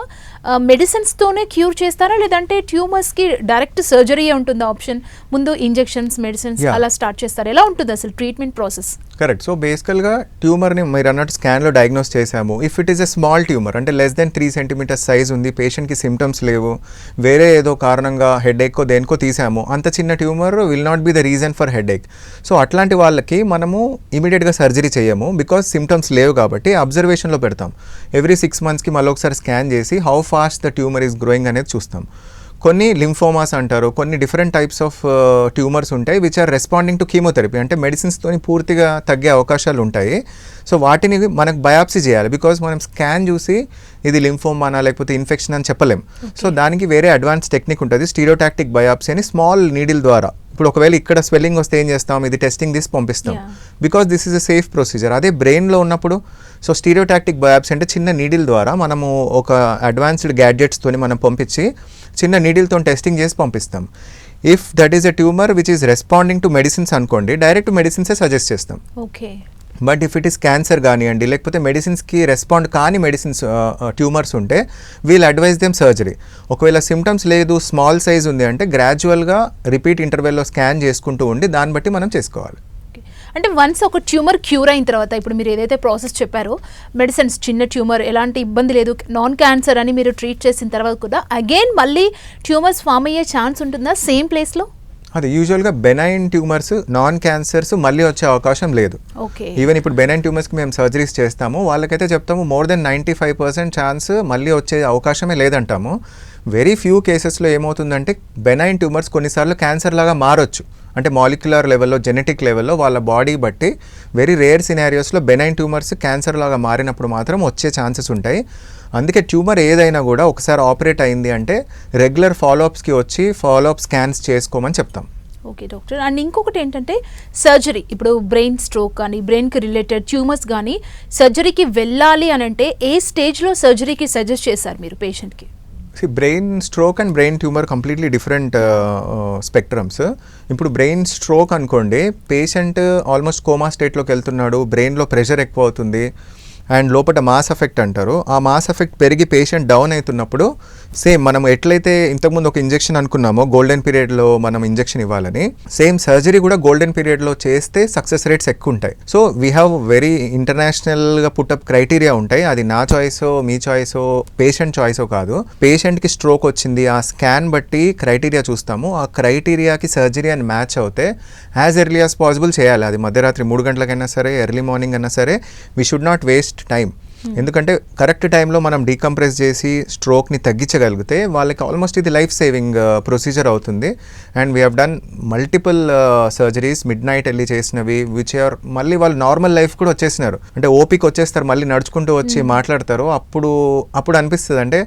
మెడిసిన్స్తోనే క్యూర్ చేస్తారా? లేదంటే ట్యూమర్స్కి డైరెక్ట్ సర్జరీ ఉంటుందా ఆప్షన్? ముందు ఇంజెక్షన్స్ మెడిసిన్స్. అలా స్టార్ట్ చేస్తారు? ఎలా ఉంటుంది అసలు ట్రీట్మెంట్ ప్రాసెస్? కరెక్ట్ సో బేసికల్గా ట్యూమర్ని మీరు అన్నట్టు స్కాన్లో డయాగ్నోస్ చేశాము. If it is a small tumour అంటే less than three centimetres size ఉంది పేషెంట్కి సిమ్టమ్స్ లేవు వేరే ఏదో కారణంగా హెడ్ ఎక్కో దేనికో తీసాము అంత చిన్న tumour will not be the reason for headache so అట్లాంటి వాళ్ళకి మనము ఇమీడియట్గా సర్జరీ చేయము బికాస్ సిమ్టమ్స్ లేవు కాబట్టి అబ్జర్వేషన్లో పెడతాం. ఎవ్రీ సిక్స్ మంత్స్కి మళ్ళీ ఒకసారి స్కాన్ చేసి how fast the tumour is growing అనేది చూస్తాం. కొన్ని లింఫోమాస్ అంటారు కొన్ని డిఫరెంట్ టైప్స్ ఆఫ్ ట్యూమర్స్ ఉంటాయి which are responding to chemotherapy అంటే మెడిసిన్స్తోని పూర్తిగా తగ్గే అవకాశాలు ఉంటాయి. సో వాటిని మనకు బయాప్సీ చేయాలి బికాజ్ మనం స్కాన్ చూసి ఇది లింఫోమానా లేకపోతే ఇన్ఫెక్షన్ అని చెప్పలేం. సో దానికి వేరే అడ్వాన్స్ టెక్నిక్ ఉంటుంది స్టీరియోటాక్టిక్ బయాప్సీ అని స్మాల్ నీడిల్ ద్వారా. ఇప్పుడు ఒకవేళ ఇక్కడ స్వెల్లింగ్ వస్తే ఏం చేస్తాం? ఇది టెస్టింగ్ తీసి పంపిస్తాం. Because this is a safe procedure అదే బ్రెయిన్లో ఉన్నప్పుడు సో స్టీరియోటాక్టిక్ బయాప్సీ అంటే చిన్న నీడిల్ ద్వారా మనము ఒక అడ్వాన్స్డ్ గ్యాడ్జెట్స్తోని మనం పంపించి చిన్న నీడిల్తో టెస్టింగ్ చేసి పంపిస్తాం. If that is a tumour which is responding to medicines అనుకోండి డైరెక్ట్ మెడిసిన్సే సజెస్ట్ చేస్తాం. Okay but if it is cancer కానివ్వండి లేకపోతే మెడిసిన్స్కి రెస్పాండ్ కాని మెడిసిన్స్ ట్యూమర్స్ ఉంటే వీల్ అడ్వైజ్ దెమ్ సర్జరీ. ఒకవేళ సిమ్టమ్స్ లేదు స్మాల్ సైజ్ ఉంది అంటే గ్రాడ్యువల్గా రిపీట్ ఇంటర్వెల్లో స్కాన్ చేసుకుంటూ ఉండి దాన్ని బట్టి మనం చేసుకోవాలి. అంటే వన్స్ ఒక ట్యూమర్ క్యూర్ అయిన తర్వాత ఇప్పుడు మీరు ఏదైతే ప్రాసెస్ చెప్పారో మెడిసిన్స్ చిన్న ట్యూమర్ ఎలాంటి ఇబ్బంది లేదు నాన్ క్యాన్సర్ అని మీరు ట్రీట్ చేసిన తర్వాత కూడా అగైన్ మళ్ళీ ట్యూమర్స్ ఫామ్ అయ్యే ఛాన్స్ ఉంటుందా సేమ్ ప్లేస్లో? అది యూజువల్గా బెనైన్ ట్యూమర్స్ నాన్ క్యాన్సర్స్ మళ్ళీ వచ్చే అవకాశం లేదు. ఓకే. ఈవెన్ ఇప్పుడు బెనైన్ ట్యూమర్స్కి మేము సర్జరీస్ చేస్తాము వాళ్ళకైతే చెప్తాము more than ninety five percent chance మళ్ళీ వచ్చే అవకాశమే లేదంటాము. వెరీ ఫ్యూ కేసెస్లో ఏమవుతుందంటే బెనైన్ ట్యూమర్స్ కొన్నిసార్లు క్యాన్సర్ లాగా మారొచ్చు. అంటే మాలిక్యులర్ లెవెల్లో జెనెటిక్ లెవెల్లో వాళ్ళ బాడీ బట్టి వెరీ రేర్ సినారియోస్లో బెనైన్ ట్యూమర్స్ క్యాన్సర్ లాగా మారినప్పుడు మాత్రం వచ్చే ఛాన్సెస్ ఉంటాయి. అందుకే ట్యూమర్ ఏదైనా కూడా ఒకసారి ఆపరేట్ అయింది అంటే రెగ్యులర్ ఫాలోఅప్స్కి వచ్చి ఫాలోఅప్ స్కాన్స్ చేసుకోమని చెప్తాం. Okay doctor. అండ్ ఇంకొకటి ఏంటంటే సర్జరీ. ఇప్పుడు బ్రెయిన్ స్ట్రోక్ కానీ బ్రెయిన్కి రిలేటెడ్ ట్యూమర్స్ కానీ సర్జరీకి వెళ్ళాలి అని అంటే ఏ స్టేజ్లో సర్జరీకి సజెస్ట్ చేశారు మీరు పేషెంట్కి? Brain stroke and brain tumour completely different spectrums. ఇప్పుడు బ్రెయిన్ స్ట్రోక్ అనుకోండి పేషెంట్ ఆల్మోస్ట్ కోమా స్టేట్లోకి వెళ్తున్నాడు బ్రెయిన్లో ప్రెషర్ ఎక్కువ అవుతుంది అండ్ లోపల మాస్ ఎఫెక్ట్ అంటారు. ఆ మాస్ ఎఫెక్ట్ పెరిగి పేషెంట్ డౌన్ అవుతున్నప్పుడు సేమ్ మనం ఎట్లయితే ఇంతకుముందు ఒక ఇంజెక్షన్ అనుకున్నామో గోల్డెన్ పీరియడ్లో మనం ఇంజెక్షన్ ఇవ్వాలని సేమ్ సర్జరీ కూడా గోల్డెన్ పీరియడ్లో చేస్తే సక్సెస్ రేట్స్ ఎక్కువ ఉంటాయి సో వీ హ్యావ్ వెరీ ఇంటర్నేషనల్గా పుట్టప్ క్రైటీరియా ఉంటాయి. అది నా చాయిసో మీ చాయిసో పేషెంట్ చాయిసో కాదు. పేషెంట్కి స్ట్రోక్ వచ్చింది ఆ స్కాన్ బట్టి క్రైటీరియా చూస్తాము. ఆ క్రైటీరియాకి సర్జరీ అని మ్యాచ్ అవుతే యాజ్ ఎర్లీ యాజ్ పాసిబుల్ చేయాలి. అది మధ్యరాత్రి మూడు గంటలకైనా సరే ఎర్లీ మార్నింగ్ అయినా సరే we should not waste time ఎందుకంటే కరెక్ట్ టైంలో మనం డీకంప్రెస్ చేసి స్ట్రోక్ని తగ్గించగలిగితే వాళ్ళకి ఆల్మోస్ట్ ఇది లైఫ్ సేవింగ్ ప్రొసీజర్ అవుతుంది. And we have done multiple surgeries midnight వెళ్ళి చేసినవి విచ్ ఆర్ మళ్ళీ వాళ్ళు నార్మల్ లైఫ్ కూడా వచ్చేసినారు. అంటే ఓపిక వచ్చేస్తారు మళ్ళీ నడుచుకుంటూ వచ్చి మాట్లాడతారు. అప్పుడు అప్పుడు అనిపిస్తుంది అంటే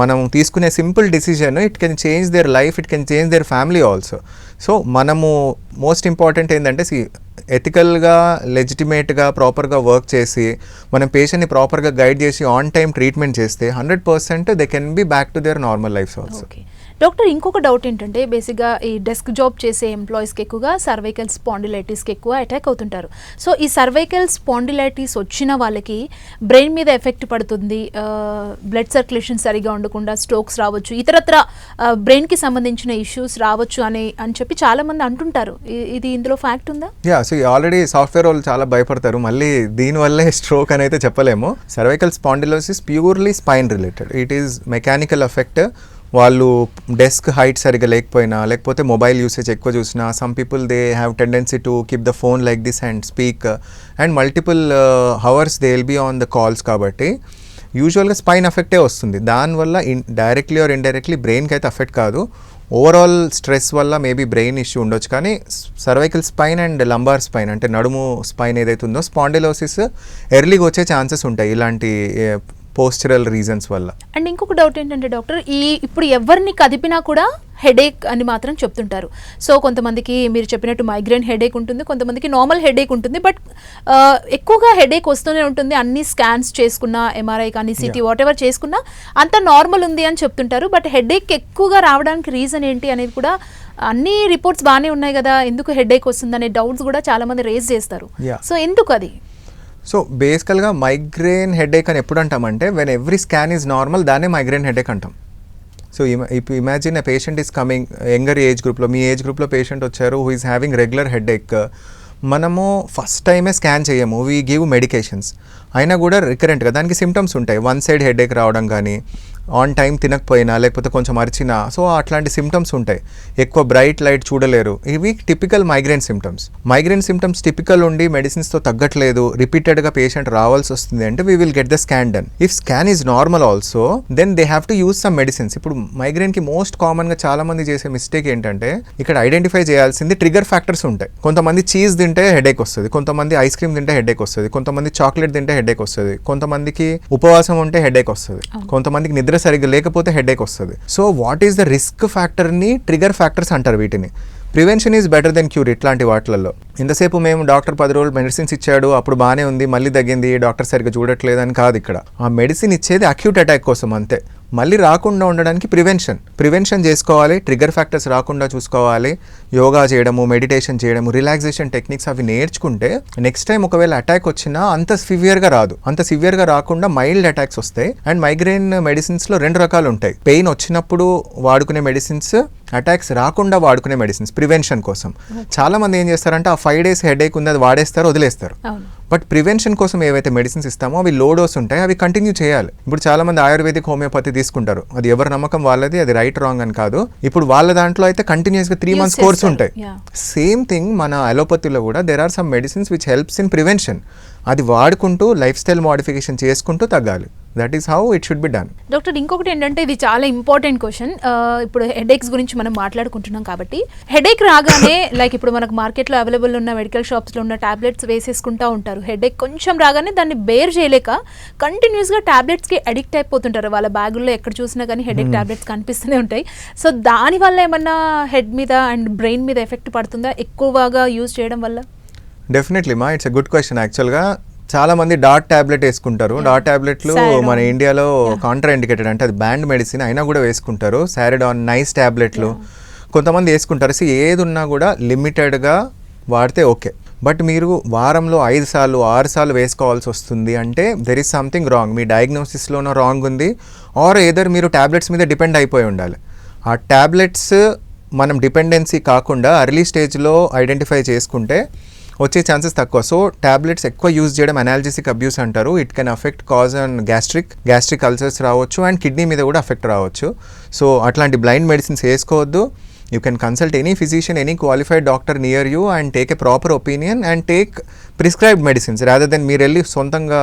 మనం తీసుకునే simple decision it can change their life it can change their family also so మనము మోస్ట్ ఇంపార్టెంట్ ఏంటంటే సి ఎథికల్గా లెజిటిమేట్గా ప్రాపర్గా వర్క్ చేసి మనం పేషెంట్ని ప్రాపర్గా గైడ్ చేసి ఆన్ టైం ట్రీట్మెంట్ చేస్తే hundred percent they can be back to their normal life also doctor ఇంకొక డౌట్ ఏంటంటే బేసిక్గా ఈ డెస్క్ జాబ్ చేసే ఎంప్లాయీస్కి ఎక్కువగా సర్వైకల్ స్పాండిలైటిస్కి ఎక్కువ అటాక్ అవుతుంటారు. సో ఈ సర్వైకల్ స్పాండిలైటిస్ వచ్చిన వాళ్ళకి బ్రెయిన్ మీద ఎఫెక్ట్ పడుతుంది. బ్లడ్ సర్క్యులేషన్ సరిగా ఉండకుండా స్ట్రోక్స్ రావచ్చు. ఇతరత్ర బ్రెయిన్కి సంబంధించిన ఇష్యూస్ రావచ్చు అని అని చెప్పి చాలామంది అంటుంటారు. ఇది ఇందులో ఫ్యాక్ట్ ఉందా? యా సో ఆల్రెడీ సాఫ్ట్వేర్ వాళ్ళు చాలా భయపడతారు. మళ్ళీ దీనివల్లే స్ట్రోక్ అని అయితే చెప్పలేము. Cervical spondylosis purely spine related. It is mechanical effect వాళ్ళు డెస్క్ హైట్ సరిగా లేకపోయినా లేకపోతే మొబైల్ యూసేజ్ ఎక్కువ చూసినా some people they have tendency to keep the phone like this and speak and multiple hours they will be on the calls కాబట్టి యూజువల్గా spine ఎఫెక్టే వస్తుంది. దానివల్ల ఇన్ డైరెక్ట్లీ ఆర్ ఇండైరెక్ట్లీ బ్రెయిన్కి అయితే ఎఫెక్ట్ కాదు. ఓవరాల్ స్ట్రెస్ వల్ల మేబీ బ్రెయిన్ ఇష్యూ ఉండొచ్చు కానీ cervical spine and lumbar spine అంటే నడుము స్పైన్ ఏదైతే ఉందో స్పాండిలోసిస్ ఎర్లీగా వచ్చే ఛాన్సెస్ ఉంటాయి. ఇలాంటి పోస్చరల్ రీజన్స్ వల్ల. అండ్ ఇంకొక డౌట్ ఏంటంటే డాక్టర్ ఈ ఇప్పుడు ఎవరిని కదిపినా కూడా హెడేక్ అని మాత్రం చెప్తుంటారు. సో కొంతమందికి మీరు చెప్పినట్టు మైగ్రేన్ హెడేక్ ఉంటుంది కొంతమందికి నార్మల్ హెడేక్ ఉంటుంది బట్ ఎక్కువగా హెడేక్ వస్తూనే ఉంటుంది. అన్ని స్కాన్స్ చేసుకున్నా ఎంఆర్ఐ కానీ సిటీ. వాట్ ఎవర్ చేసుకున్నా అంత నార్మల్ ఉంది అని చెప్తుంటారు. బట్ హెడేక్ ఎక్కువగా రావడానికి రీజన్ ఏంటి అనేది కూడా అన్ని రిపోర్ట్స్ బాగానే ఉన్నాయి కదా ఎందుకు హెడేక్ వస్తుంది అనే డౌట్స్ కూడా చాలా మంది రేజ్ చేస్తారు. సో ఎందుకు అది సో బేసికల్గా మైగ్రేన్ హెడేక్ అని ఎప్పుడు అంటామంటే when every scan is normal దాన్నే మైగ్రేన్ హెడేక్ అంటాం. సో ఇప్పుడు imagine a patient is coming younger age గ్రూప్లో మీ ఏజ్ గ్రూప్లో పేషెంట్ వచ్చారు who is having regular headache మనము ఫస్ట్ టైమే స్కాన్ చేయము వీ గివ్ మెడికేషన్స్ అయినా కూడా రికరెంట్గా దానికి సిమ్టమ్స్ ఉంటాయి. వన్ సైడ్ హెడేక్ రావడం కానీ ఆన్ టైం తినకపోయినా లేకపోతే కొంచెం అరిచినా సో అట్లాంటి సిమ్టమ్స్ ఉంటాయి. ఎక్కువ బ్రైట్ లైట్ చూడలేరు. ఇవి typical migraine symptoms migraine symptoms typical ఉండి మెడిసిన్స్తో తగ్గట్లేదు రిపీటెడ్గా పేషెంట్ రావాల్సి వస్తుంది అంటే we will get the scan done if scan is normal also then they have to use some medicines ఇప్పుడు మైగ్రేన్కి మోస్ట్ కామన్గా చాలా మంది చేసే మిస్టేక్ ఏంటంటే ఇక్కడ ఐడెంటిఫై చేయాల్సింది ట్రిగర్ ఫ్యాక్టర్స్ ఉంటాయి. కొంతమంది చీజ్ తింటే హెడేక్ వస్తుంది కొంతమంది ఐస్ క్రీమ్ తింటే హెడేక్ వస్తుంది కొంతమంది చాక్లెట్ తింటే హెడేక్ వస్తుంది కొంతమందికి ఉపవాసం ఉంటే హెడేక్ వస్తుంది. కొంతమందికి నిద్ర సరిగ్గా లేకపోతే హెడేక్ వస్తుంది. So what is the risk ఫ్యాక్టర్ని trigger factors అంటారు వీటిని. Prevention is better than cure ఇట్లాంటి వాటిలలో. ఇంతసేపు మేము డాక్టర్ పది రోజులు మెడిసిన్స్ ఇచ్చాడు అప్పుడు బాగానే ఉంది మళ్ళీ తగ్గింది డాక్టర్ సరిగ్గా చూడట్లేదు అని కాదు ఇక్కడ. ఆ మెడిసిన్ ఇచ్చేది అక్యూట్ అటాక్ కోసం అంతే. మళ్ళీ రాకుండా ఉండడానికి ప్రివెన్షన్. ప్రివెన్షన్ చేసుకోవాలి ట్రిగర్ ఫ్యాక్టర్స్ రాకుండా చూసుకోవాలి యోగా చేయడము మెడిటేషన్ చేయడము రిలాక్సేషన్ టెక్నిక్స్ అవి నేర్చుకుంటే నెక్స్ట్ టైం ఒకవేళ అటాక్ వచ్చినా అంత సివియర్గా రాదు. అంత సివియర్గా రాకుండా మైల్డ్ అటాక్స్ వస్తాయి. అండ్ మైగ్రెయిన్ మెడిసిన్స్లో రెండు రకాలు ఉంటాయి. పెయిన్ వచ్చినప్పుడు వాడుకునే మెడిసిన్స్ అటాక్స్ రాకుండా వాడుకునే మెడిసిన్స్ ప్రివెన్షన్ కోసం. చాలా మంది ఏం చేస్తారంటే ఆ ఫైవ్ డేస్ హెడేక్ ఉంది అది వాడేస్తారు వదిలేస్తారు. బట్ ప్రివెన్షన్ కోసం ఏవైతే మెడిసిన్స్ ఇస్తామో అవి లో డోస్ ఉంటాయి అవి కంటిన్యూ చేయాలి. ఇప్పుడు చాలా మంది ఆయుర్వేదిక్ హోమియోపతి తీసుకుంటారు. అది ఎవరి నమ్మకం వాళ్ళది అది రైట్ రాంగ్ అని కాదు. ఇప్పుడు వాళ్ళ దాంట్లో అయితే కంటిన్యూస్గా త్రీ Use మంత్స్ కోర్స్. ఉంటాయి. సేమ్ థింగ్ మన అలోపతిలో కూడా there are some medicines which helps in prevention అది వాడుకుంటూ లైఫ్ స్టైల్ మోడిఫికేషన్ చేసుకుంటూ తగ్గాలి. That is how it should be done doctor ఇంకొకటి ఏంటంటే ఇది చాలా ఇంపార్టెంట్ క్వశ్చన్ ఇప్పుడు హెడేక్స్ గురించి మనం మాట్లాడుకుంటున్నాం కాబట్టి హెడేక్ రాగానే లైక్ ఇప్పుడు మనకు మార్కెట్లో అవైలబుల్ ఉన్న మెడికల్ షాప్స్లో ఉన్న టాబ్లెట్స్ వేసేసుకుంటా ఉంటారు. హెడేక్ కొంచెం రాగానే దాన్ని బేర్ చేయలేక కంటిన్యూస్గా టాబ్లెట్స్కి అడిక్ట్ అయిపోతుంటారు. వాళ్ళ బ్యాగుల్లో ఎక్కడ చూసినా కానీ హెడేక్ టాబ్లెట్స్ కనిపిస్తూనే ఉంటాయి. సో దానివల్ల ఏమన్నా హెడ్ మీద అండ్ బ్రెయిన్ మీద ఎఫెక్ట్ పడుతుందా? ఎక్కువగా యూజ్ చేయడం వల్ల? డెఫినెట్లీ మా ఇట్స్ ఎ గుడ్ క్వశ్చన్ యాక్చువల్గా చాలా మంది డాట్ టాబ్లెట్ వేసుకుంటారు. డాట్ టాబ్లెట్లు. మన ఇండియాలో. కాంట్రా ఇండికేటెడ్ అంటే అది బ్యాండ్ మెడిసిన్ అయినా కూడా వేసుకుంటారు. సారిడాన్ నైస్ టాబ్లెట్లు కొంతమంది వేసుకుంటారు. సో ఏది ఉన్నా కూడా లిమిటెడ్గా వాడితే ఓకే. బట్ మీరు వారంలో ఐదు సార్లు ఆరు సార్లు వేసుకోవాల్సి వస్తుంది అంటే దెర్ ఇస్ సంథింగ్ రాంగ్ మీ డయాగ్నోసిస్లోనో రాంగ్ ఉంది. ఆర్ ఏదర్ మీరు టాబ్లెట్స్ మీద డిపెండ్ అయిపోయి ఉండాలి. ఆ టాబ్లెట్స్ మనం డిపెండెన్సీ కాకుండా అర్లీ స్టేజ్లో ఐడెంటిఫై చేసుకుంటే వచ్చే ఛాన్సెస్ తక్కువ. సో టాబ్లెట్స్ ఎక్కువ యూజ్ చేయడం అనాలజిసిక్ అబ్యూస్ అంటారు. It can affect cause and gastric gastric ulcers రావచ్చు అండ్ కిడ్నీ మీద కూడా అఫెక్ట్ రావచ్చు. సో అట్లాంటి బ్లైండ్ మెడిసిన్స్ వేసుకోవద్దు. You can consult any physician any qualified doctor near you and take a proper opinion and take prescribed medicines rather than మీరు వెళ్ళి సొంతంగా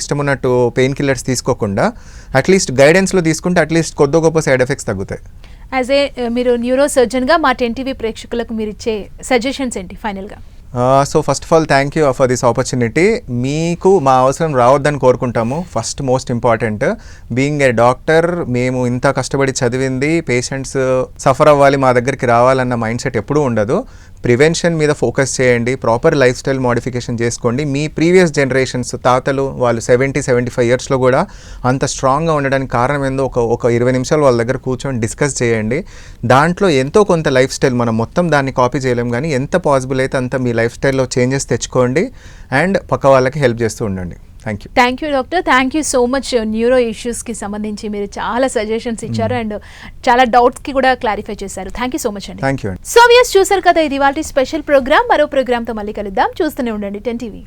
ఇష్టమున్నట్టు పెయిన్ కిల్లర్స్ తీసుకోకుండా అట్లీస్ట్ గైడెన్స్లో తీసుకుంటే అట్లీస్ట్ కొద్ది గొప్ప సైడ్ ఎఫెక్ట్స్ తగ్గుతాయి. యాజ్ ఏ మీరు న్యూరో సర్జన్గా మా టెన్టీవీ ప్రేక్షకులకు మీరు ఇచ్చే సజెషన్స్ ఏంటి ఫైనల్గా so first of all thank you for this opportunity మీకు మా అవసరం రావద్దని కోరుకుంటాము. First most important being a doctor మేము ఇంత కష్టపడి చదివింది పేషెంట్స్ సఫర్ uh, అవ్వాలి మా దగ్గరికి రావాలన్న మైండ్ సెట్ ఎప్పుడూ ఉండదు. ప్రివెన్షన్ మీద ఫోకస్ చేయండి ప్రాపర్ లైఫ్ స్టైల్ మోడిఫికేషన్ చేసుకోండి. మీ ప్రీవియస్ జనరేషన్స్ తాతలు వాళ్ళు సెవెంటీ సెవెంటీ ఫైవ్ ఇయర్స్లో కూడా అంత స్ట్రాంగ్గా ఉండడానికి కారణం ఏందో ఒక ఒక ఇరవై నిమిషాలు వాళ్ళ దగ్గర కూర్చొని డిస్కస్ చేయండి. దాంట్లో ఎంతో కొంత లైఫ్ స్టైల్ మనం మొత్తం దాన్ని కాపీ చేయలేం కానీ ఎంత పాసిబుల్ అయితే అంత మీ లైఫ్ స్టైల్లో చేంజెస్ తెచ్చుకోండి. అండ్ పక్క వాళ్ళకి హెల్ప్ చేస్తూ ఉండండి. Thank you thank you doctor thank you so much neuro ఇష్యూస్కి సంబంధించి మీరు చాలా సజెషన్స్ ఇచ్చారు అండ్ చాలా డౌట్స్కి కూడా క్లారిఫై చేశారు. థ్యాంక్ యూ సో మచ్ అండి థ్యాంక్ యూ సో చూసారు కదా ఇది వాళ్ళ స్పెషల్ ప్రోగ్రామ్ మరో ప్రోగ్రామ్తో మళ్ళీ కలుద్దాం. చూస్తూనే ఉండండి టెన్ టీవీ